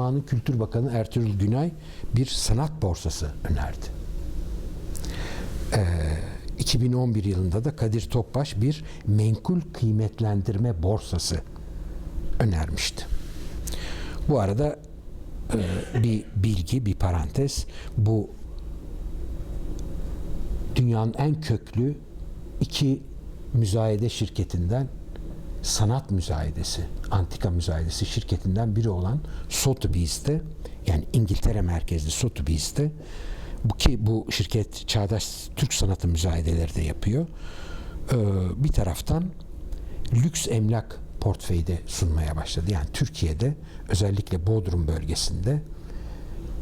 Zamanın Kültür Bakanı Ertuğrul Günay bir sanat borsası önerdi. Ee, 2011 yılında da Kadir Topbaş bir menkul kıymetlendirme borsası önermişti. Bu arada e, bir bilgi, bir parantez. Bu dünyanın en köklü iki müzayede şirketinden sanat müzayedesi, antika müzayedesi şirketinden biri olan Sotheby's'te yani İngiltere merkezli Sotheby's'te bu ki bu şirket çağdaş Türk sanatı müzayedeleri de yapıyor. Ee, bir taraftan lüks emlak portföyü de sunmaya başladı. Yani Türkiye'de özellikle Bodrum bölgesinde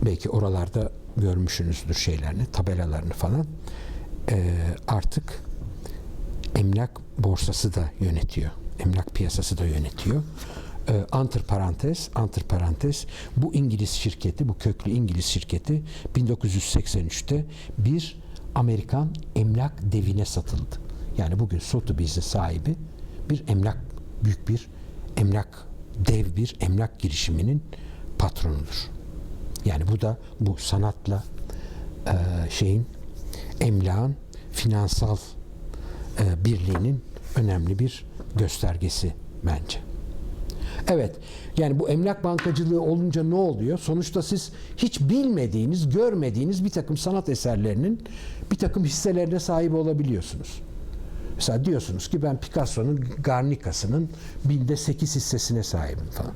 belki oralarda görmüşsünüzdür şeylerini, tabelalarını falan. Ee, artık emlak borsası da yönetiyor. Emlak piyasası da yönetiyor. Ee, antır parantez, antır parantez bu İngiliz şirketi, bu köklü İngiliz şirketi 1983'te bir Amerikan emlak devine satıldı. Yani bugün Sotheby's'in sahibi bir emlak, büyük bir emlak, dev bir emlak girişiminin patronudur. Yani bu da bu sanatla e, şeyin emlakın finansal e, birliğinin önemli bir göstergesi bence. Evet, yani bu emlak bankacılığı olunca ne oluyor? Sonuçta siz hiç bilmediğiniz, görmediğiniz bir takım sanat eserlerinin bir takım hisselerine sahip olabiliyorsunuz. Mesela diyorsunuz ki ben Picasso'nun Garnica'sının binde sekiz hissesine sahibim falan.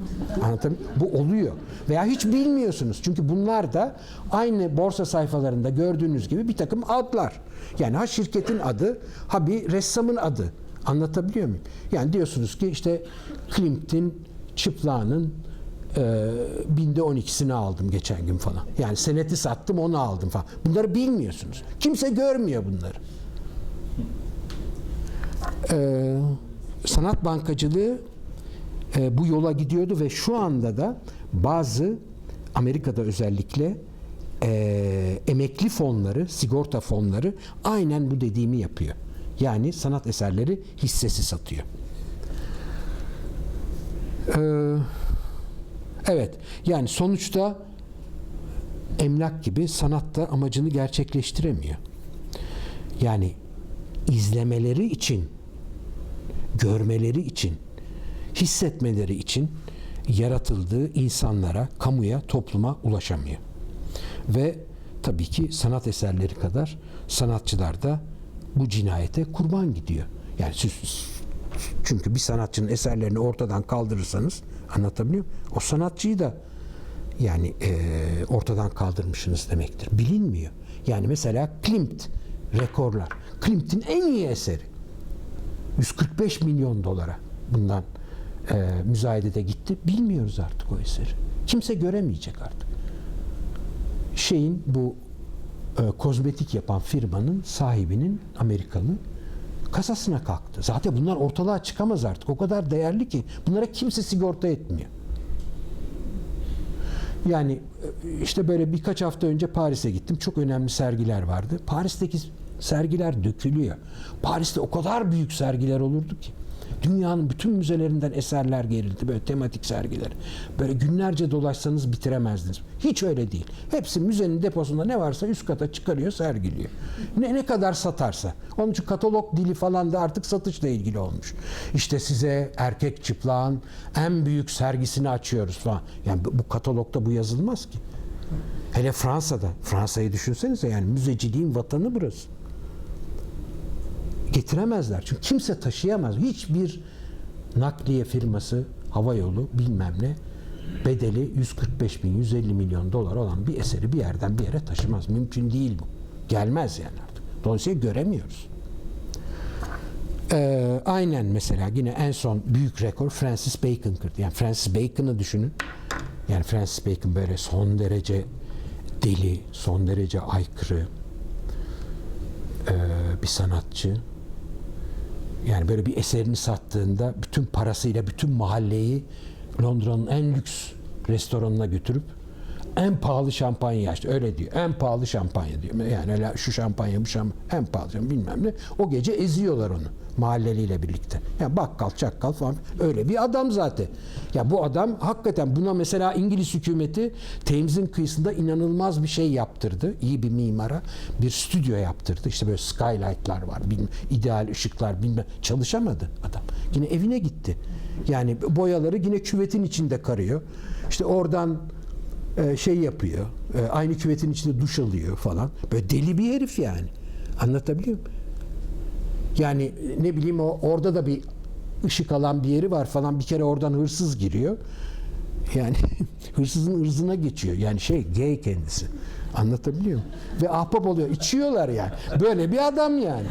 Muyum? Bu oluyor. Veya hiç bilmiyorsunuz. Çünkü bunlar da aynı borsa sayfalarında gördüğünüz gibi bir takım adlar. Yani ha şirketin adı, ha bir ressamın adı. Anlatabiliyor muyum? Yani diyorsunuz ki işte Klimt'in çıplağının e, binde on ikisini aldım geçen gün falan. Yani seneti sattım onu aldım falan. Bunları bilmiyorsunuz. Kimse görmüyor bunları. Ee, sanat bankacılığı e, bu yola gidiyordu ve şu anda da bazı Amerika'da özellikle e, emekli fonları, sigorta fonları aynen bu dediğimi yapıyor. Yani sanat eserleri hissesi satıyor. Ee, evet, yani sonuçta emlak gibi sanat da amacını gerçekleştiremiyor. Yani izlemeleri için, görmeleri için, hissetmeleri için yaratıldığı insanlara, kamuya, topluma ulaşamıyor. Ve tabii ki sanat eserleri kadar sanatçılar da bu cinayete kurban gidiyor. Yani siz, çünkü bir sanatçının eserlerini ortadan kaldırırsanız anlatabiliyor muyum? O sanatçıyı da yani e, ortadan kaldırmışsınız demektir. Bilinmiyor. Yani mesela Klimt rekorlar. Klimt'in en iyi eseri. 145 milyon dolara bundan e, müzayedede gitti. Bilmiyoruz artık o eseri. Kimse göremeyecek artık. Şeyin bu e, kozmetik yapan firmanın sahibinin Amerikalı kasasına kalktı. Zaten bunlar ortalığa çıkamaz artık. O kadar değerli ki bunlara kimse sigorta etmiyor. Yani e, işte böyle birkaç hafta önce Paris'e gittim. Çok önemli sergiler vardı. Paris'teki sergiler dökülüyor. Paris'te o kadar büyük sergiler olurdu ki. Dünyanın bütün müzelerinden eserler gerildi. Böyle tematik sergiler. Böyle günlerce dolaşsanız bitiremezdiniz. Hiç öyle değil. Hepsi müzenin deposunda ne varsa üst kata çıkarıyor, sergiliyor. Ne, ne kadar satarsa. Onun için katalog dili falan da artık satışla ilgili olmuş. İşte size erkek çıplağın en büyük sergisini açıyoruz falan. Yani bu, katalogda bu yazılmaz ki. Hele Fransa'da. Fransa'yı düşünsenize yani müzeciliğin vatanı burası getiremezler. Çünkü kimse taşıyamaz. Hiçbir nakliye firması, hava yolu bilmem ne bedeli 145 bin, 150 milyon dolar olan bir eseri bir yerden bir yere taşımaz. Mümkün değil bu. Gelmez yani artık. Dolayısıyla göremiyoruz. Ee, aynen mesela yine en son büyük rekor Francis Bacon kırdı. Yani Francis Bacon'ı düşünün. Yani Francis Bacon böyle son derece deli, son derece aykırı e, bir sanatçı. Yani böyle bir eserini sattığında bütün parasıyla bütün mahalleyi Londra'nın en lüks restoranına götürüp en pahalı şampanya işte öyle diyor. En pahalı şampanya diyor. Yani öyle şu şampanya bu şampanya en pahalı şampanya bilmem ne. O gece eziyorlar onu mahalleliyle birlikte. Ya bakkal çakkal falan öyle bir adam zaten. Ya bu adam hakikaten buna mesela İngiliz hükümeti Thames'in kıyısında inanılmaz bir şey yaptırdı. İyi bir mimara bir stüdyo yaptırdı. İşte böyle skylight'lar var. Bilmem, ideal ışıklar bilmem. Çalışamadı adam. Yine evine gitti. Yani boyaları yine küvetin içinde karıyor. İşte oradan e, şey yapıyor. E, aynı küvetin içinde duş alıyor falan. Böyle deli bir herif yani. Anlatabiliyor muyum? Yani ne bileyim o orada da bir ışık alan bir yeri var falan. Bir kere oradan hırsız giriyor. Yani hırsızın ırzına geçiyor. Yani şey gay kendisi. Anlatabiliyor muyum? Ve ahbap oluyor. İçiyorlar yani. Böyle bir adam yani.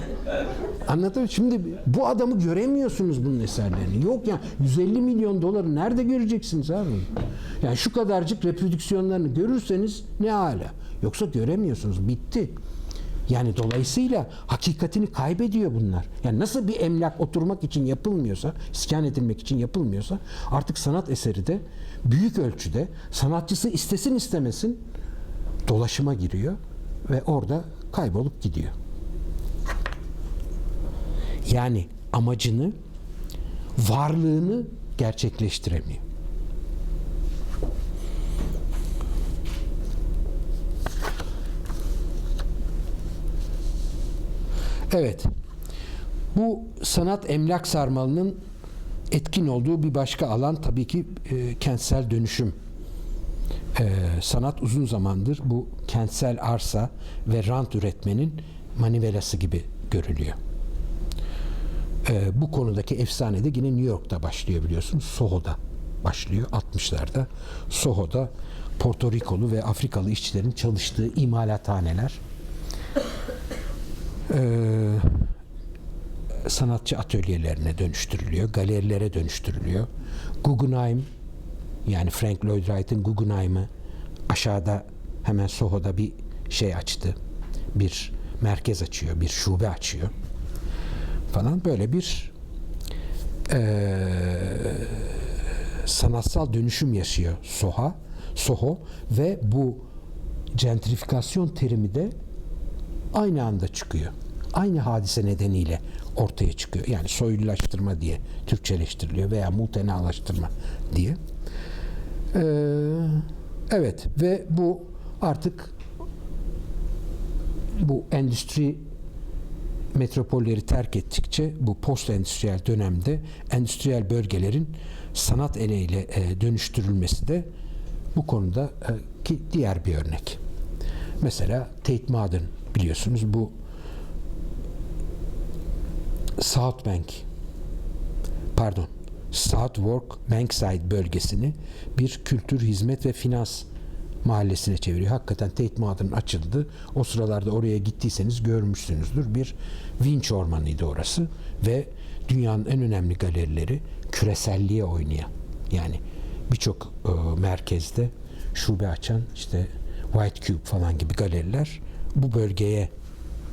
Anlatabiliyor Şimdi bu adamı göremiyorsunuz bunun eserlerini. Yok yani 150 milyon doları nerede göreceksiniz abi? Yani şu kadarcık reprodüksiyonlarını görürseniz ne hala. Yoksa göremiyorsunuz. Bitti. Yani dolayısıyla hakikatini kaybediyor bunlar. Yani nasıl bir emlak oturmak için yapılmıyorsa, iskan edilmek için yapılmıyorsa artık sanat eseri de büyük ölçüde sanatçısı istesin istemesin dolaşıma giriyor ve orada kaybolup gidiyor. Yani amacını, varlığını gerçekleştiremiyor. Evet. Bu sanat emlak sarmalının etkin olduğu bir başka alan tabii ki e, kentsel dönüşüm. E, sanat uzun zamandır bu kentsel arsa ve rant üretmenin manivelası gibi görülüyor. E, bu konudaki efsane de yine New York'ta başlıyor biliyorsunuz. Soho'da başlıyor 60'larda. Soho'da Porto Rikolu ve Afrikalı işçilerin çalıştığı imalathaneler sanatçı atölyelerine dönüştürülüyor, galerilere dönüştürülüyor. Guggenheim yani Frank Lloyd Wright'ın Guggenheim'ı aşağıda hemen Soho'da bir şey açtı. Bir merkez açıyor, bir şube açıyor. Falan böyle bir e, sanatsal dönüşüm yaşıyor Soha, Soho ve bu gentrifikasyon terimi de aynı anda çıkıyor. Aynı hadise nedeniyle ortaya çıkıyor. Yani soylulaştırma diye Türkçeleştiriliyor veya mutenalaştırma diye. Ee, evet ve bu artık bu endüstri metropolleri terk ettikçe bu post endüstriyel dönemde endüstriyel bölgelerin sanat eleğiyle e, dönüştürülmesi de bu konuda e, ki diğer bir örnek. Mesela Tate Modern biliyorsunuz bu South Bank pardon Southwark Bankside bölgesini bir kültür, hizmet ve finans mahallesine çeviriyor. Hakikaten Tate Modern açıldı. O sıralarda oraya gittiyseniz görmüşsünüzdür. Bir vinç ormanıydı orası ve dünyanın en önemli galerileri küreselliğe oynayan yani birçok e, merkezde şube açan işte White Cube falan gibi galeriler bu bölgeye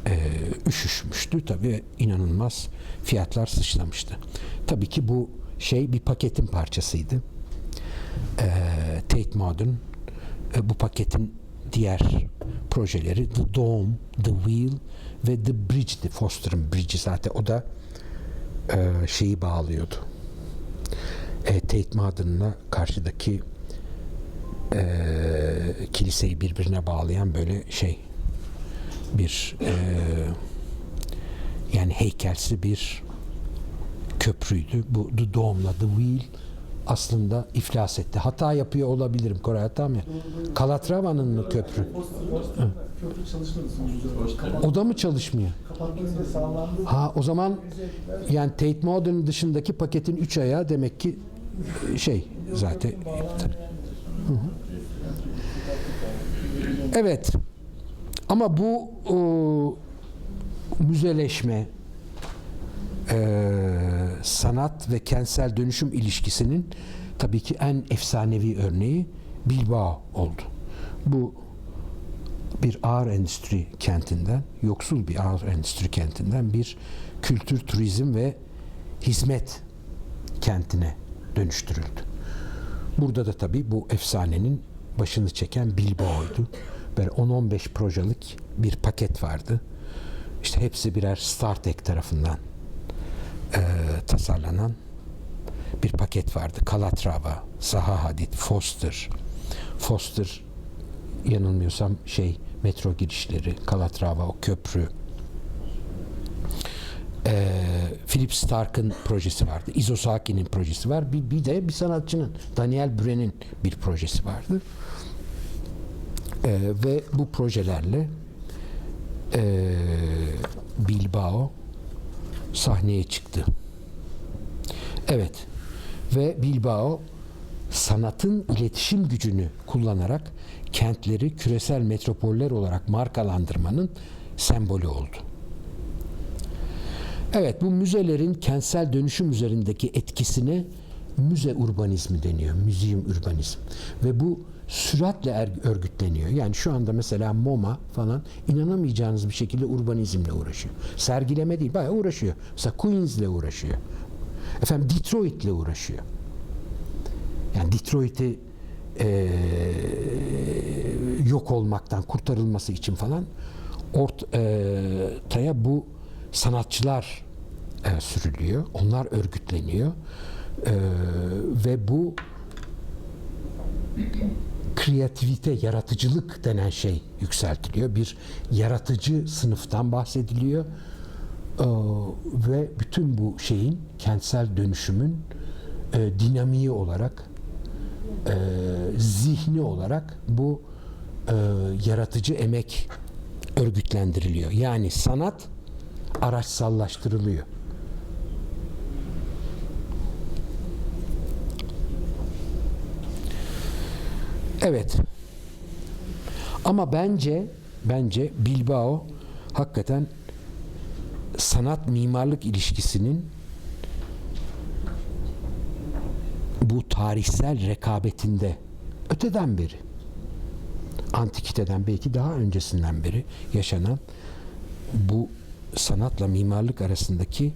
e, üşüşmüştü. Tabii inanılmaz fiyatlar sıçramıştı. Tabii ki bu şey bir paketin parçasıydı. E, Tate Modern e, bu paketin diğer projeleri The Dome, The Wheel ve The Bridge'di. Foster'ın Bridge'i zaten o da e, şeyi bağlıyordu. E, Tate Modern'la karşıdaki e, kiliseyi birbirine bağlayan böyle şey bir e, yani heykelsi bir köprüydü. Bu The Dome'la The Wheel aslında iflas etti. Hata yapıyor olabilirim Koray hata mı? Kalatrava'nın mı köprü? Sonuçta. O da mı çalışmıyor? Ha o zaman yani Tate Modern dışındaki paketin 3 ayağı demek ki şey zaten Hı hı. Evet. Ama bu o, müzeleşme, e, sanat ve kentsel dönüşüm ilişkisinin tabii ki en efsanevi örneği Bilbao oldu. Bu bir ağır endüstri kentinden, yoksul bir ağır endüstri kentinden bir kültür, turizm ve hizmet kentine dönüştürüldü. Burada da tabii bu efsanenin başını çeken Bilbao'ydu. Böyle 10-15 projelik bir paket vardı. İşte hepsi birer StarTech tarafından eee, tasarlanan bir paket vardı. Calatrava, Zaha Hadid, Foster. Foster yanılmıyorsam şey metro girişleri, Calatrava o köprü. Ee, Philip Stark'ın projesi vardı. Isosaki'nin projesi var. Bir, bir de bir sanatçının Daniel Brühl'in bir projesi vardı. Ee, ve bu projelerle ee, Bilbao sahneye çıktı. Evet. Ve Bilbao sanatın iletişim gücünü kullanarak kentleri küresel metropoller olarak markalandırmanın sembolü oldu. Evet bu müzelerin kentsel dönüşüm üzerindeki etkisine müze urbanizmi deniyor. Müzium urbanizm. Ve bu süratle er- örgütleniyor. Yani şu anda mesela MoMA falan inanamayacağınız bir şekilde urbanizmle uğraşıyor. Sergileme değil bayağı uğraşıyor. Mesela Queens'le uğraşıyor. Efendim Detroit'le uğraşıyor. Yani Detroit'i eee, yok olmaktan kurtarılması için falan ortaya bu sanatçılar e, sürülüyor. Onlar örgütleniyor. Eee, ve bu kreativite, yaratıcılık denen şey yükseltiliyor. Bir yaratıcı sınıftan bahsediliyor. Eee, ve bütün bu şeyin kentsel dönüşümün e, dinamiği olarak e, zihni olarak bu e, yaratıcı emek örgütlendiriliyor. Yani sanat araçsallaştırılıyor. Evet. Ama bence bence Bilbao hakikaten sanat mimarlık ilişkisinin bu tarihsel rekabetinde öteden beri antikiteden belki daha öncesinden beri yaşanan bu sanatla mimarlık arasındaki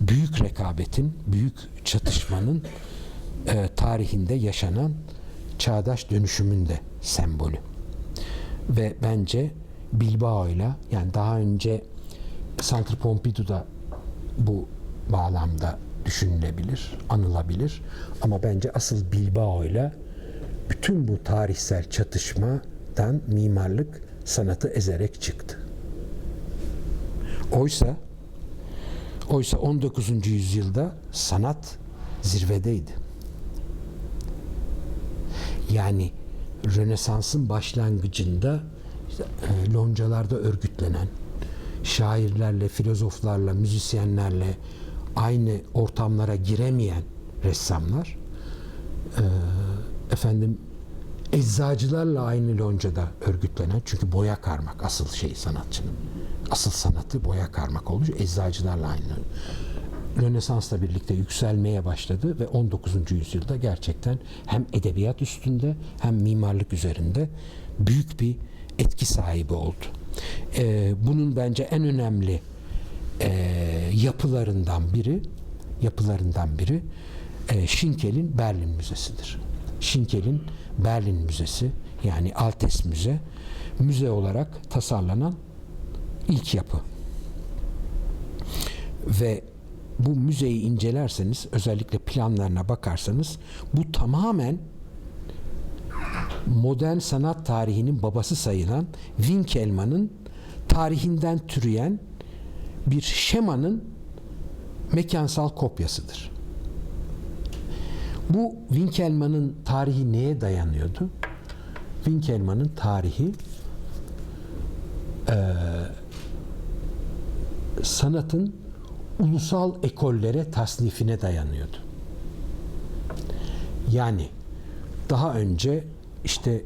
büyük rekabetin, büyük çatışmanın e, tarihinde yaşanan çağdaş dönüşümün de sembolü. Ve bence Bilbao ile yani daha önce Centre Pompidou'da bu bağlamda düşünülebilir, anılabilir. Ama bence asıl Bilbao ile bütün bu tarihsel çatışmadan mimarlık sanatı ezerek çıktı. Oysa oysa 19. yüzyılda sanat zirvedeydi. Yani Rönesans'ın başlangıcında işte, e, loncalarda örgütlenen şairlerle, filozoflarla, müzisyenlerle aynı ortamlara giremeyen ressamlar e, efendim eczacılarla aynı loncada örgütlenen çünkü boya karmak asıl şey sanatçının asıl sanatı boya karmak olmuş eczacılarla aynı Rönesans'la birlikte yükselmeye başladı ve 19. yüzyılda gerçekten hem edebiyat üstünde hem mimarlık üzerinde büyük bir etki sahibi oldu. Ee, bunun bence en önemli e, yapılarından biri yapılarından biri e, Schinkel'in Berlin Müzesi'dir. Schinkel'in Berlin Müzesi yani Altes Müze müze olarak tasarlanan ilk yapı. Ve bu müzeyi incelerseniz özellikle planlarına bakarsanız bu tamamen modern sanat tarihinin babası sayılan Winkelmann'ın tarihinden türeyen bir şemanın mekansal kopyasıdır. Bu Winkelmann'ın tarihi neye dayanıyordu? Winkelmann'ın tarihi eee, sanatın ulusal ekollere tasnifine dayanıyordu. Yani daha önce işte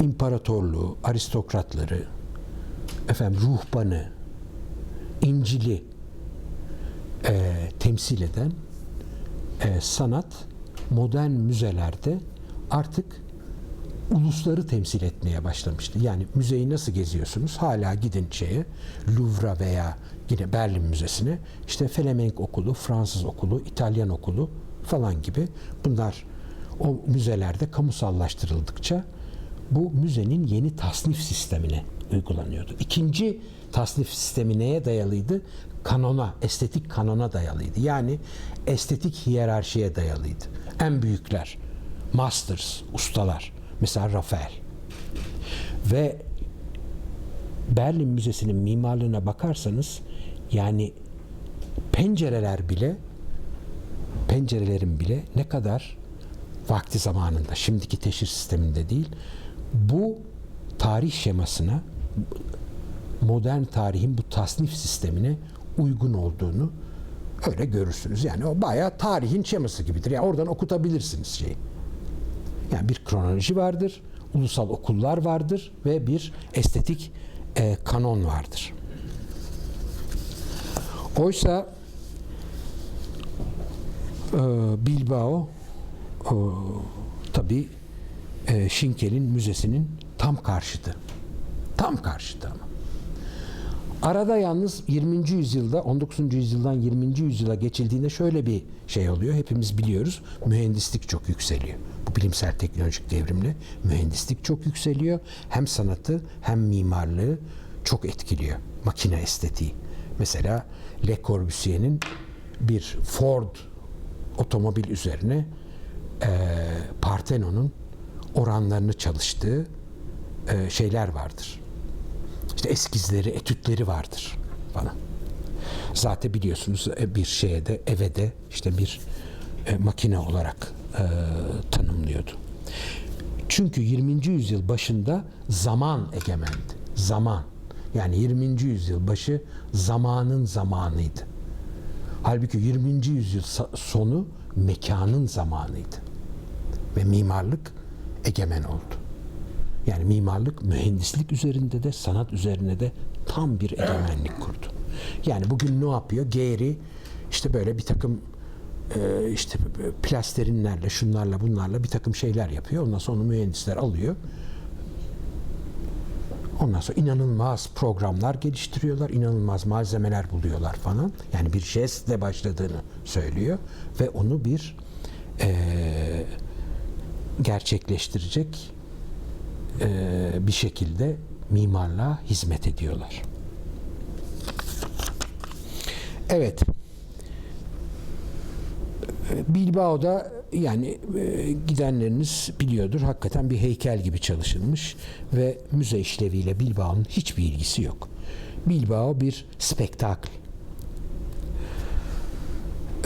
imparatorluğu, aristokratları, efendim ruhbanı, İncil'i e, temsil eden e, sanat modern müzelerde artık ulusları temsil etmeye başlamıştı. Yani müzeyi nasıl geziyorsunuz? Hala gidin şeye Louvre'a veya yine Berlin Müzesi'ne işte Felemenk okulu, Fransız okulu, İtalyan okulu falan gibi bunlar o müzelerde kamusallaştırıldıkça bu müzenin yeni tasnif sistemine uygulanıyordu. İkinci tasnif sistemi neye dayalıydı? Kanona, estetik kanona dayalıydı. Yani estetik hiyerarşiye dayalıydı. En büyükler, masters, ustalar. Mesela Rafael. Ve Berlin Müzesi'nin mimarlığına bakarsanız yani pencereler bile pencerelerin bile ne kadar vakti zamanında şimdiki teşhir sisteminde değil bu tarih şemasına modern tarihin bu tasnif sistemine uygun olduğunu öyle görürsünüz. Yani o bayağı tarihin şeması gibidir. Yani oradan okutabilirsiniz şeyi. Yani bir kronoloji vardır, ulusal okullar vardır ve bir estetik e, kanon vardır. Oysa e, Bilbao e, tabi e, Şinkel'in müzesinin tam karşıtı. Tam karşıtı ama. Arada yalnız 20. yüzyılda 19. yüzyıldan 20. yüzyıla geçildiğinde şöyle bir şey oluyor. Hepimiz biliyoruz. Mühendislik çok yükseliyor. Bu bilimsel teknolojik devrimle mühendislik çok yükseliyor. Hem sanatı hem mimarlığı çok etkiliyor. Makine estetiği. Mesela Le Corbusier'in bir Ford otomobil üzerine eee Partenon'un oranlarını çalıştığı eee, şeyler vardır. İşte eskizleri, etütleri vardır falan. Zaten biliyorsunuz e, bir şeye de eve de işte bir e, makine olarak e, tanımlıyordu. Çünkü 20. yüzyıl başında zaman egemendi. Zaman. Yani 20. yüzyıl başı zamanın zamanıydı. Halbuki 20. yüzyıl sonu mekanın zamanıydı. Ve mimarlık egemen oldu. Yani mimarlık mühendislik üzerinde de sanat üzerine de tam bir egemenlik kurdu. Yani bugün ne yapıyor? Gehry işte böyle bir takım e, işte plasterinlerle, şunlarla, bunlarla bir takım şeyler yapıyor. Ondan sonra onu mühendisler alıyor. Ondan sonra inanılmaz programlar geliştiriyorlar, inanılmaz malzemeler buluyorlar falan. Yani bir jestle başladığını söylüyor ve onu bir eee, gerçekleştirecek bir şekilde mimarlığa hizmet ediyorlar. Evet. Bilbao'da yani e, gidenleriniz biliyordur hakikaten bir heykel gibi çalışılmış ve müze işleviyle Bilbao'nun hiçbir ilgisi yok. Bilbao bir spektakl.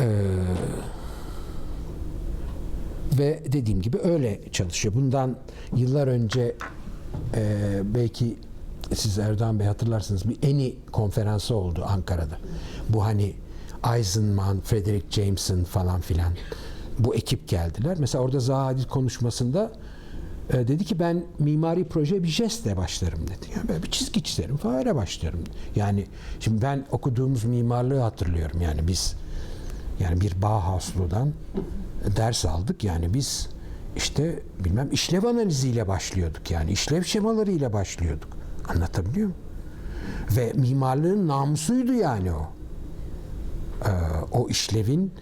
Ee, ve dediğim gibi öyle çalışıyor. Bundan yıllar önce e, belki siz Erdoğan Bey hatırlarsınız bir ENI konferansı oldu Ankara'da. Bu hani Eisenman, Frederick Jameson falan filan bu ekip geldiler. Mesela orada Zaha konuşmasında e, dedi ki ben mimari proje bir jestle başlarım dedi. Yani böyle bir çizgi çizerim falan öyle başlarım. Yani şimdi ben okuduğumuz mimarlığı hatırlıyorum yani biz yani bir Bauhauslu'dan ders aldık. Yani biz işte bilmem işlev analiziyle başlıyorduk yani işlev şemalarıyla başlıyorduk. Anlatabiliyor muyum? Ve mimarlığın namusuydu yani o. Ee, o işlevin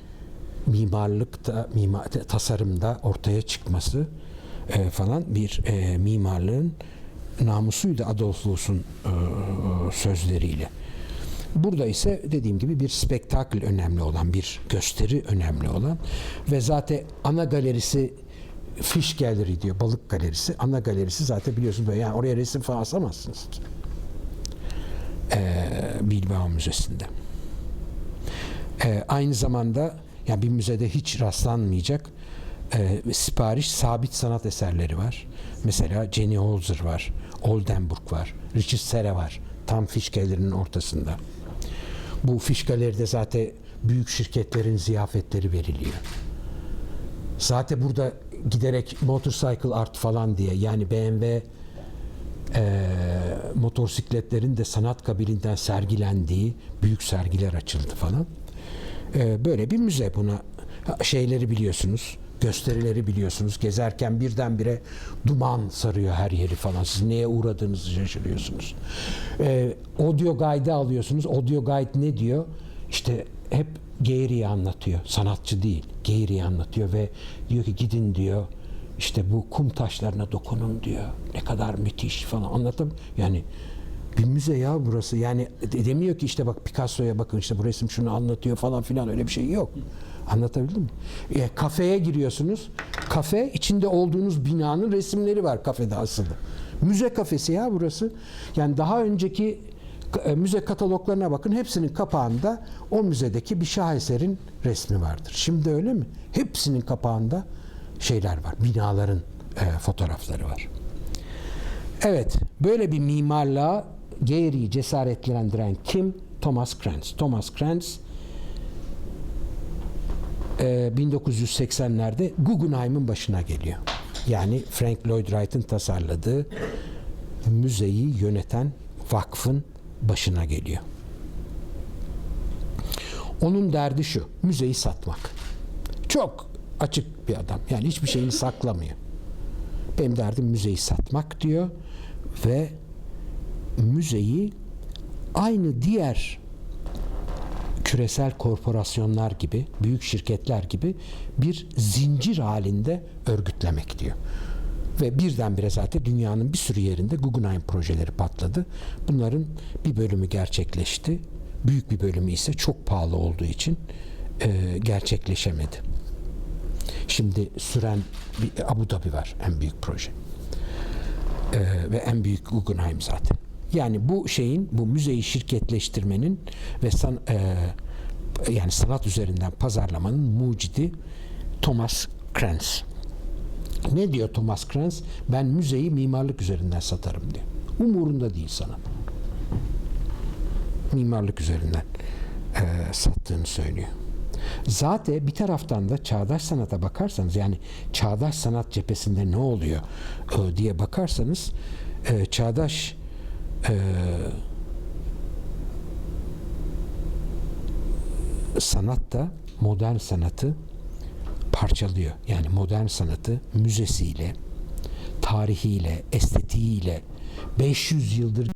mimarlıkta, mimar, tasarımda ortaya çıkması e, falan bir e, mimarlığın namusuydu Adolf Loos'un e, sözleriyle. Burada ise dediğim gibi bir spektakl önemli olan, bir gösteri önemli olan ve zaten ana galerisi Fish Gallery diyor, balık galerisi. Ana galerisi zaten biliyorsunuz böyle yani oraya resim falan asamazsınız. Ee, Bilbao Müzesi'nde. Ee, aynı zamanda yani bir müzede hiç rastlanmayacak e, sipariş sabit sanat eserleri var. Mesela Jenny Holzer var, Oldenburg var, Richard Serre var. Tam Fish Gallery'nin ortasında. Bu Fish Gallery'de zaten büyük şirketlerin ziyafetleri veriliyor. Zaten burada giderek motorcycle art falan diye yani BMW e, motosikletlerin de sanat kabilinden sergilendiği büyük sergiler açıldı falan. E, böyle bir müze buna şeyleri biliyorsunuz gösterileri biliyorsunuz gezerken birdenbire duman sarıyor her yeri falan siz neye uğradığınızı şaşırıyorsunuz e, audio guide alıyorsunuz audio guide ne diyor işte hep Gehry'i anlatıyor. Sanatçı değil. Gehry'i anlatıyor ve diyor ki gidin diyor işte bu kum taşlarına dokunun diyor. Ne kadar müthiş falan anlatım. Yani bir müze ya burası. Yani de- demiyor ki işte bak Picasso'ya bakın işte bu resim şunu anlatıyor falan filan öyle bir şey yok. Anlatabildim mi? E, kafeye giriyorsunuz. Kafe içinde olduğunuz binanın resimleri var kafede asılı. Müze kafesi ya burası. Yani daha önceki e, müze kataloglarına bakın hepsinin kapağında o müzedeki bir şaheserin resmi vardır. Şimdi öyle mi? Hepsinin kapağında şeyler var. Binaların e, fotoğrafları var. Evet, böyle bir mimarlığa Gehry'i cesaretlendiren kim? Thomas Krenz. Thomas Krenz e, 1980'lerde Guggenheim'in başına geliyor. Yani Frank Lloyd Wright'ın tasarladığı müzeyi yöneten vakfın başına geliyor. Onun derdi şu, müzeyi satmak. Çok açık bir adam. Yani hiçbir şeyini saklamıyor. Benim derdim müzeyi satmak diyor ve müzeyi aynı diğer küresel korporasyonlar gibi, büyük şirketler gibi bir zincir halinde örgütlemek diyor. Ve birdenbire zaten dünyanın bir sürü yerinde Guggenheim projeleri patladı. Bunların bir bölümü gerçekleşti. Büyük bir bölümü ise çok pahalı olduğu için e, gerçekleşemedi. Şimdi süren bir Abu Dhabi var en büyük proje. Ee, ve en büyük Guggenheim zaten. Yani bu şeyin, bu müzeyi şirketleştirmenin ve san, e, yani sanat üzerinden pazarlamanın mucidi Thomas Krenz. Ne diyor Thomas Krenz? Ben müzeyi mimarlık üzerinden satarım diyor. Umurunda değil sana. Mimarlık üzerinden e, sattığını söylüyor. Zaten bir taraftan da çağdaş sanata bakarsanız yani çağdaş sanat cephesinde ne oluyor e, diye bakarsanız e, çağdaş e, sanat da modern sanatı parçalıyor. Yani modern sanatı müzesiyle, tarihiyle, estetiğiyle 500 yıldır